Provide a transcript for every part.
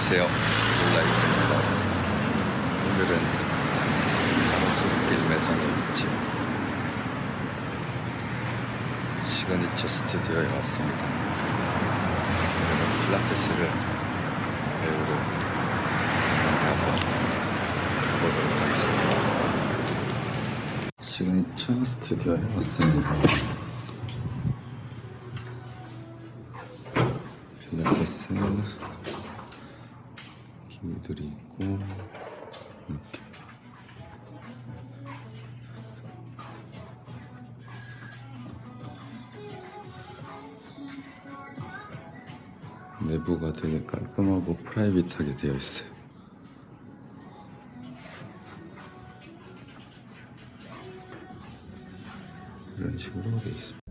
안녕하세요. 몰라이프입니다. 오늘은 가로수길 매장에 있지 시그니처 스튜디오에 왔습니다. 오늘은 필라테스를 배우러 한번 가보도록 하겠습니다. 시그니처 스튜디오에 왔습니다. 필라테스 기구들이 있고 이렇게 내부가 되게 깔끔하고 프라이빗하게 되어 있어요. 이런 식으로 되어 있습니다.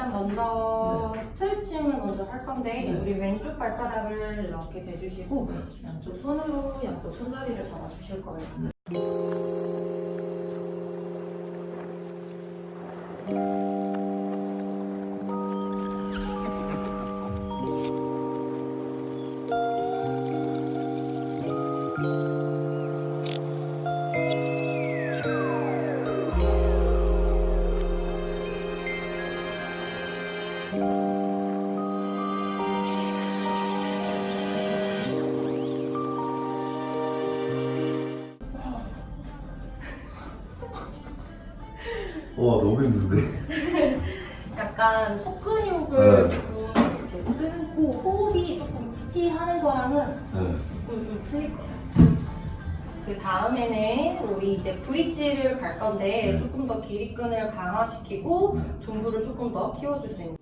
일단 먼저 스트레칭을 먼저 할 건데 우리 왼쪽 발바닥을 이렇게 대주시고 양쪽 손으로 양쪽 손잡이를 잡아주실 거예요. 와 너무 힘든데? 약간 속근육을 네. 조금 이렇게 쓰고 호흡이 조금 PT 하는 거랑은 네. 조금 좀 틀릴 거예요. 그 다음에는 우리 이제 브릿지를 갈 건데 조금 더 길이끈을 강화시키고 둥구를 조금 더 키워줄 수 있는.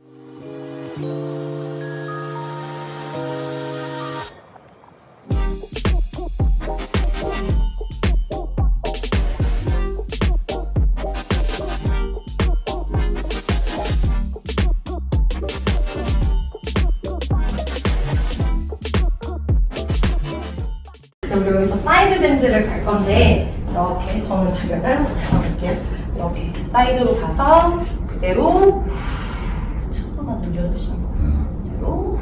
우리 여기서 사이드 밴드를 갈 건데 이렇게 저는 다리가 짧아서 잡아볼게요. 이렇게 사이드로 가서 그대로 후 천만 늘려주시는 거예요. 그대로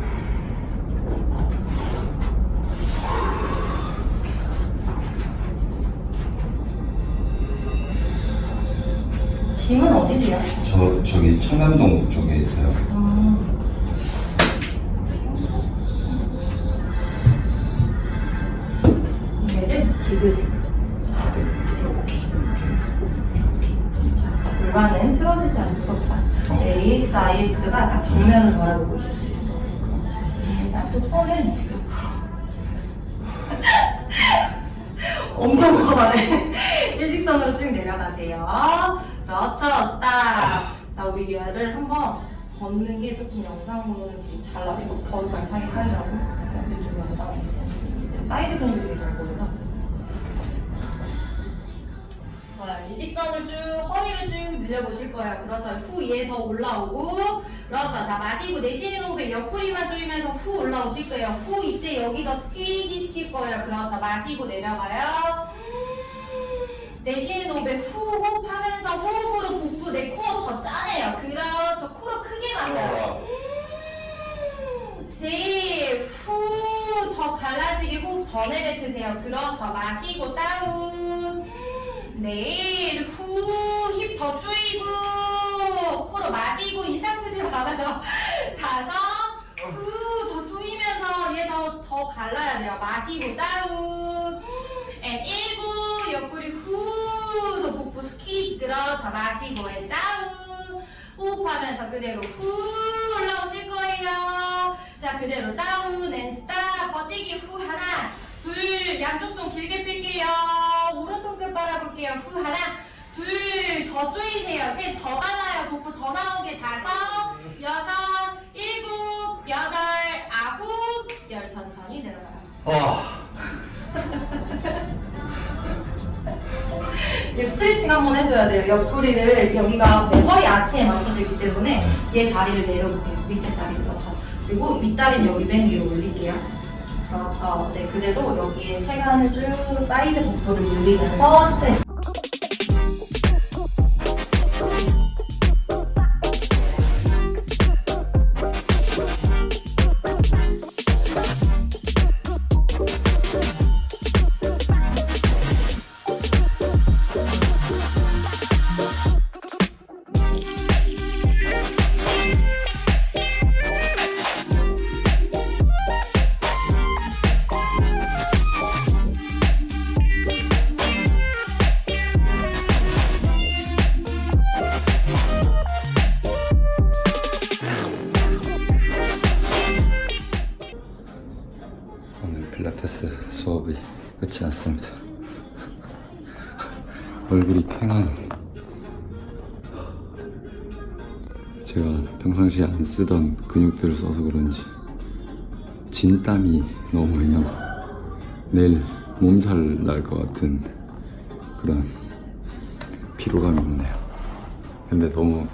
짐은 어디세요? 저 저기 청담동 쪽에 있어요. 음. 얘를 지그재그 이렇게 이렇게 자 골반은 틀어지지 않도록 딱 ASIS가 딱 정면을 바라보고 있을 수 있어요 자, 양쪽 손은 엄청 커다네 일직선으로 쭉 내려가세요. 그렇죠 스탑. 자 우리 얘를 한번 걷는 게 조금 영상으로는 잘 나와요 거기가 이상하게 하려고. 이렇게 사이드 근육이 잘 보여서 일직선을 쭉 허리를 쭉 늘려보실 거예요. 그렇죠. 후얘더 올라오고 그렇죠. 자 마시고 내쉬는 호흡에 옆구리만 조이면서 후 올라오실 거예요. 후 이때 여기 더 스퀴지 시킬 거예요. 그렇죠. 마시고 내려가요. 내쉬는 호흡에 후 호흡하면서 호흡으로 복부 내 코어 더 짜내요. 그렇죠. 코로 크게 마셔요. 셋, 후, 더 갈라지게 호흡 더 내뱉으세요. 그렇죠. 마시고 다운. 넷, 후, 힙 더 조이고. 코로 마시고 이상 쓰지 말아요. 다섯, 후, 더 조이면서 얘 더, 더 갈라야 돼요. 마시고 다운. 앤 일곱, 옆구리 후, 더 복부 스퀴즈. 그렇죠. 마시고 앤 다운. 호흡하면서 그대로 후 올라오실 거예요. 자, 그대로 다운 앤 스탑. 버티기 후 하나, 둘, 양쪽 손 길게 펼게요. 오른손 끝바 라볼게요. 후 하나, 둘, 더 조이세요. 셋, 더 발라요. 복부 더 나오게 다섯, 여섯, 일곱, 여덟, 아홉, 열 천천히 내려가요. 와. 이 스트레칭 한번 해줘야 돼요. 옆구리를 여기가 내 허리 아치에 맞춰져 있기 때문에 얘 다리를 내려보세요. 밑에 다리 그렇죠. 그리고 윗다리는 여기 맨 위로 올릴게요. 그렇죠. 네, 그대로 여기에 체간을 쭉 사이드 복도를 늘리면서 스트레치. 얼굴이 쾌한. 제가 평상시에 안 쓰던 근육들을 써서 그런지 진땀이 너무 많이 나. 내일 몸살 날 것 같은 그런 피로감이 오네요. 근데 너무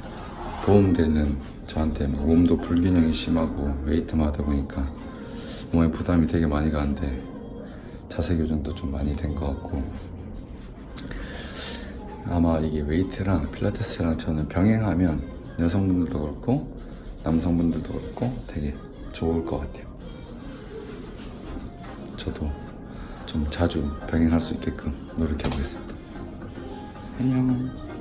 도움되는 저한테 막 몸도 불균형이 심하고 웨이트만 하다 보니까 몸에 부담이 되게 많이 가는데 자세 교정도 좀 많이 된 것 같고 아마 이게 웨이트랑 필라테스랑 저는 병행하면 여성분들도 그렇고 남성분들도 그렇고 되게 좋을 것 같아요. 저도 좀 자주 병행할 수 있게끔 노력해 보겠습니다. 안녕.